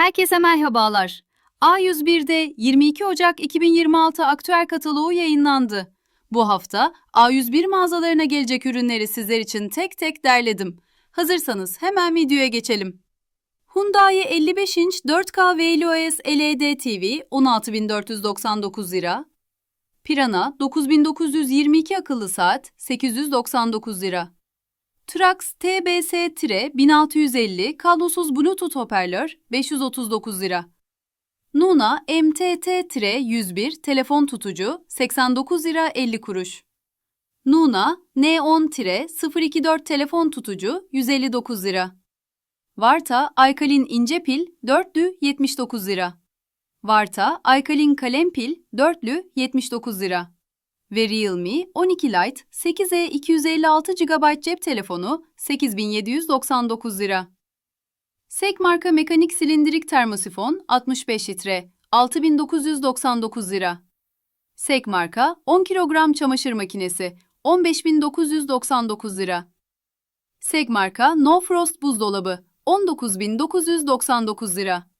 Herkese merhabalar. A101'de 22 Ocak 2026 aktüel kataloğu yayınlandı. Bu hafta A101 mağazalarına gelecek ürünleri sizler için tek tek derledim. Hazırsanız hemen videoya geçelim. Hyundai 55 inç 4K VLOS LED TV 16.499 lira. Pirana 9922 akıllı saat 899 lira. Trax TBS-1650 kablosuz Bluetooth hoparlör 539 lira. Nuna MTT-101 telefon tutucu 89 lira 50 kuruş. Nuna Neon-024 telefon tutucu 159 lira. Varta Alkalin ince pil dörtlü 79 lira. Varta Alkalin kalem pil dörtlü 79 lira ve Realme 12 Lite 8E 256 GB cep telefonu 8799 lira. Sek marka mekanik silindirik termosifon 65 litre 6999 lira. Sek marka 10 kilogram çamaşır makinesi 15999 lira. Sek marka No Frost buzdolabı 19999 lira.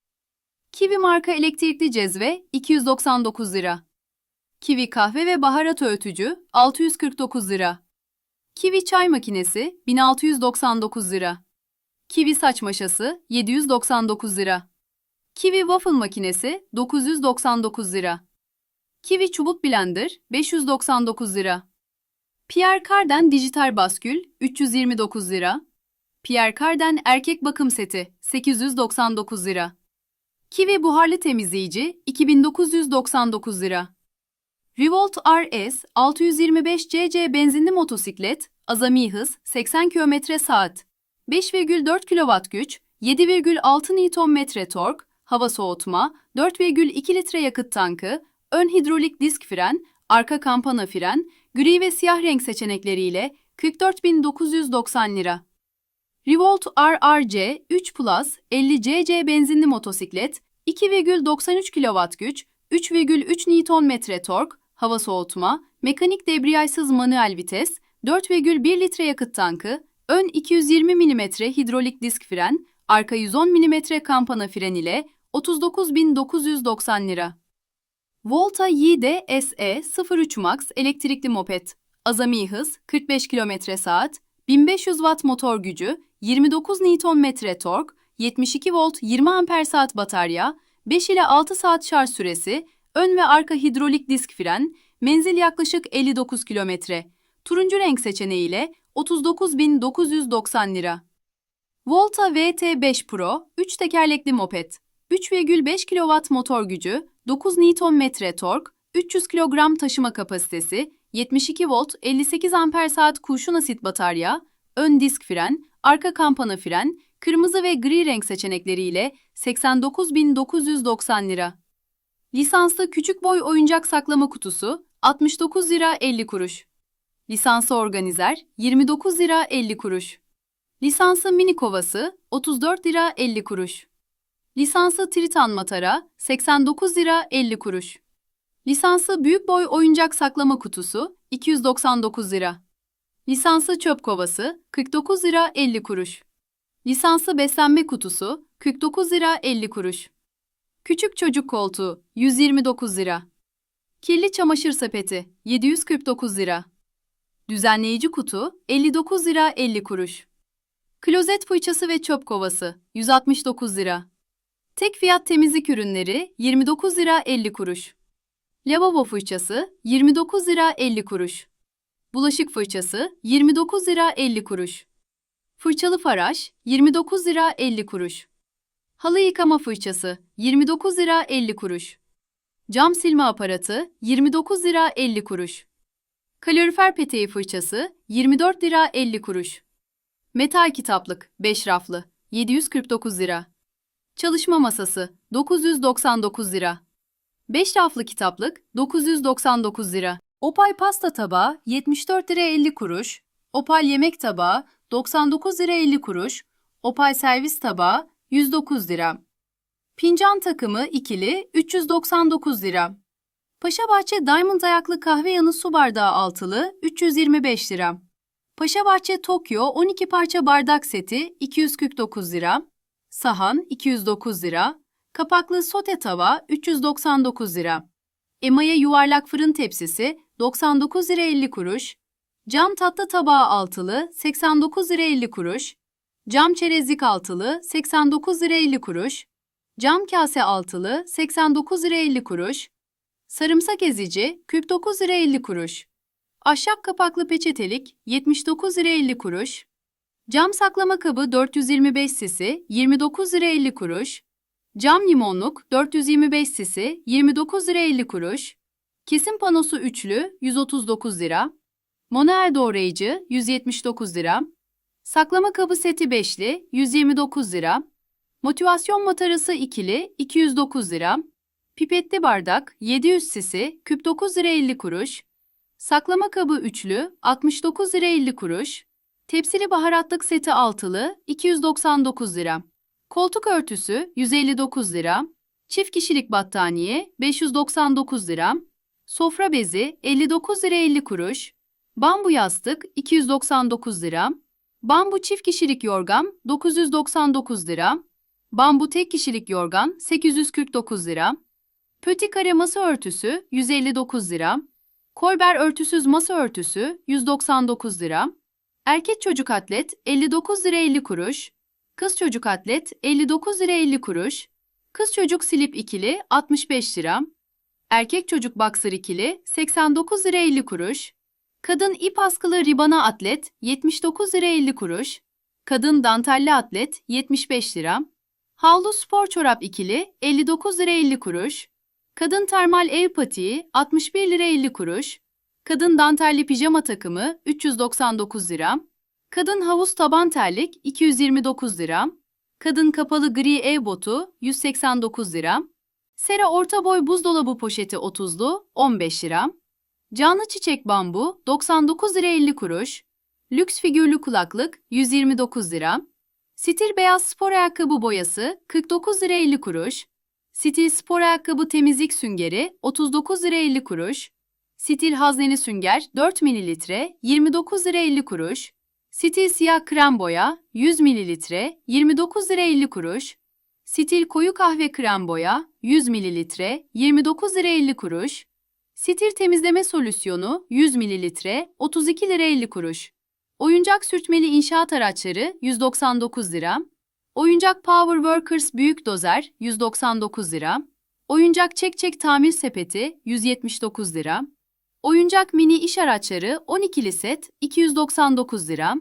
Kiwi marka elektrikli cezve 299 lira. Kiwi kahve ve baharat öğütücü 649 lira. Kiwi çay makinesi 1699 lira. Kiwi saç maşası 799 lira. Kiwi waffle makinesi 999 lira. Kiwi çubuk blender 599 lira. Pierre Cardin dijital baskül 329 lira. Pierre Cardin erkek bakım seti 899 lira. Kiwi buharlı temizleyici 2999 lira. Revolt RS 625 cc benzinli motosiklet, azami hız 80 km saat, 5,4 kW güç, 7,6 Nm tork, hava soğutma, 4,2 litre yakıt tankı, ön hidrolik disk fren, arka kampana fren, gri ve siyah renk seçenekleriyle 44.990 lira. Revolt RRC 3 Plus 50 cc benzinli motosiklet, 2,93 kW güç, 3,3 Nm tork, hava soğutma, mekanik debriyajsız manuel vites, 4,1 litre yakıt tankı, ön 220 mm hidrolik disk fren, arka 110 mm kampana fren ile 39.990 lira. Volta Yiğde SE 03 Max elektrikli moped. Azami hız 45 km saat, 1500 watt motor gücü, 29 Nm tork, 72 volt 20 amper saat batarya, 5 ile 6 saat şarj süresi, ön ve arka hidrolik disk fren, menzil yaklaşık 59 kilometre. Turuncu renk seçeneğiyle 39.990 lira. Volta VT5 Pro 3 tekerlekli moped. 3,5 kW motor gücü, 9 Nm tork, 300 kilogram taşıma kapasitesi, 72 volt 58 amper saat kurşun asit batarya, ön disk fren, arka kampana fren, kırmızı ve gri renk seçenekleriyle 89.990 lira. Lisanslı küçük boy oyuncak saklama kutusu 69 lira 50 kuruş. Lisanslı organizer 29 lira 50 kuruş. Lisanslı mini kovası 34 lira 50 kuruş. Lisanslı tritan matara 89 lira 50 kuruş. Lisanslı büyük boy oyuncak saklama kutusu 299 lira. Lisanslı çöp kovası 49 lira 50 kuruş. Lisanslı beslenme kutusu 49 lira 50 kuruş. Küçük çocuk koltuğu 129 lira. Kirli çamaşır sepeti 749 lira. Düzenleyici kutu 59 lira 50 kuruş. Klozet fırçası ve çöp kovası 169 lira. Tek fiyat temizlik ürünleri 29 lira 50 kuruş. Lavabo fırçası 29 lira 50 kuruş. Bulaşık fırçası 29 lira 50 kuruş. Fırçalı faraş 29 lira 50 kuruş. Halı yıkama fırçası 29 lira 50 kuruş. Cam silme aparatı 29 lira 50 kuruş. Kalorifer peteği fırçası 24 lira 50 kuruş. Metal kitaplık 5 raflı 749 lira. Çalışma masası 999 lira. 5 raflı kitaplık 999 lira. Opal pasta tabağı 74 lira 50 kuruş. Opal yemek tabağı 99 lira 50 kuruş. Opal servis tabağı 109 lira. Fincan takımı ikili 399 lira. Paşabahçe Diamond ayaklı kahve yanı su bardağı altılı 325 lira. Paşabahçe Tokyo 12 parça bardak seti 249 lira. Sahan 209 lira. Kapaklı sote tava 399 lira. Emaye yuvarlak fırın tepsisi 99 lira 50 kuruş. Cam tatlı tabağı altılı 89 lira 50 kuruş. Cam çerezlik altılı 89 lira 50 kuruş. Cam kase altılı 89 lira 50 kuruş. Sarımsak ezici 49 lira 50 kuruş. Ahşap kapaklı peçetelik 79 lira 50 kuruş. Cam saklama kabı 425 sisi 29 lira 50 kuruş. Cam limonluk 425 sisi 29 lira 50 kuruş. Kesim panosu üçlü 139 lira. Manuel doğrayıcı 179 lira. Saklama kabı seti beşli 129 lira. Motivasyon matarası ikili 209 lira. Pipetli bardak 700 sisi 49 lira 50 kuruş. Saklama kabı üçlü 69 lira 50 kuruş. Tepsili baharatlık seti altılı 299 lira. Koltuk örtüsü 159 lira. Çift kişilik battaniye 599 lira. Sofra bezi 59 lira 50 kuruş. Bambu yastık 299 lira. Bambu çift kişilik yorgan 999 lira. Bambu tek kişilik yorgan 849 lira. Pöti kare masa örtüsü 159 lira. Kolber örtüsüz masa örtüsü 199 lira. Erkek çocuk atlet 59 lira 50 kuruş. Kız çocuk atlet 59 lira 50 kuruş. Kız çocuk slip ikili 65 lira. Erkek çocuk boxer ikili 89 lira 50 kuruş. Kadın ip askılı ribana atlet 79 lira 50 kuruş. Kadın dantelli atlet 75 lira. Havlu spor çorap ikili 59 lira 50 kuruş. Kadın termal ev patiği 61 lira 50 kuruş. Kadın dantelli pijama takımı 399 lira. Kadın havuz taban terlik 229 lira. Kadın kapalı gri ev botu 189 lira. Sera orta boy buzdolabı poşeti 30'lu 15 lira. Canlı çiçek bambu 99 lira 50 kuruş. Lüks figürlü kulaklık 129 lira. Stil beyaz spor ayakkabı boyası 49 lira 50 kuruş. Stil spor ayakkabı temizlik süngeri 39 lira 50 kuruş. Stil hazneli sünger 4 mililitre 29 lira 50 kuruş. Stil siyah krem boya 100 mililitre 29 lira 50 kuruş. Stil koyu kahve krem boya 100 mililitre 29 lira 50 kuruş. Stil temizleme solüsyonu 100 mililitre 32 lira 50 kuruş. Oyuncak sürtmeli inşaat araçları 199 lira. Oyuncak Power Workers büyük dozer 199 lira. Oyuncak çek çek tamir sepeti 179 lira. Oyuncak mini iş araçları 12'li set 299 lira.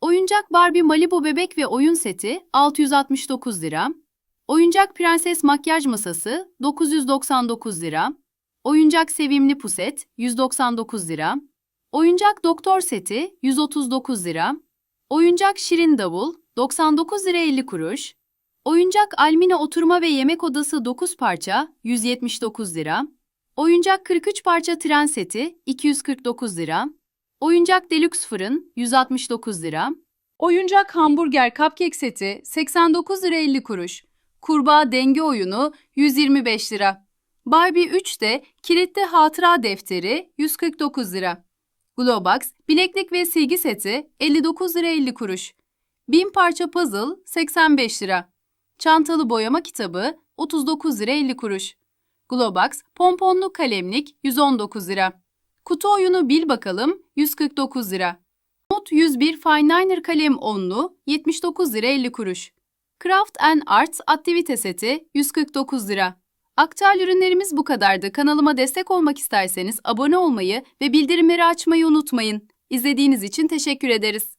Oyuncak Barbie Malibu bebek ve oyun seti 669 lira. Oyuncak Prenses makyaj masası 999 lira. Oyuncak Sevimli Puset 199 lira. Oyuncak Doktor seti 139 lira. Oyuncak Şirin Davul 99 lira 50 kuruş. Oyuncak Almina oturma ve yemek odası 9 parça 179 lira. Oyuncak 43 parça tren seti 249 lira. Oyuncak Deluxe fırın 169 lira. Oyuncak hamburger cupcake seti 89 lira 50 kuruş. Kurbağa denge oyunu 125 lira. Barbie 3'te kilitli hatıra defteri 149 lira. Globox bileklik ve silgi seti 59 lira 50 kuruş. 1000 parça puzzle 85 lira. Çantalı boyama kitabı 39 lira 50 kuruş. Globox pomponlu kalemlik 119 lira. Kutu oyunu bil bakalım 149 lira. Not 101 Fineliner kalem onlu 79 lira 50 kuruş. Craft and Arts aktivite seti 149 lira. Aktüel ürünlerimiz bu kadardı. Kanalıma destek olmak isterseniz abone olmayı ve bildirimleri açmayı unutmayın. İzlediğiniz için teşekkür ederiz.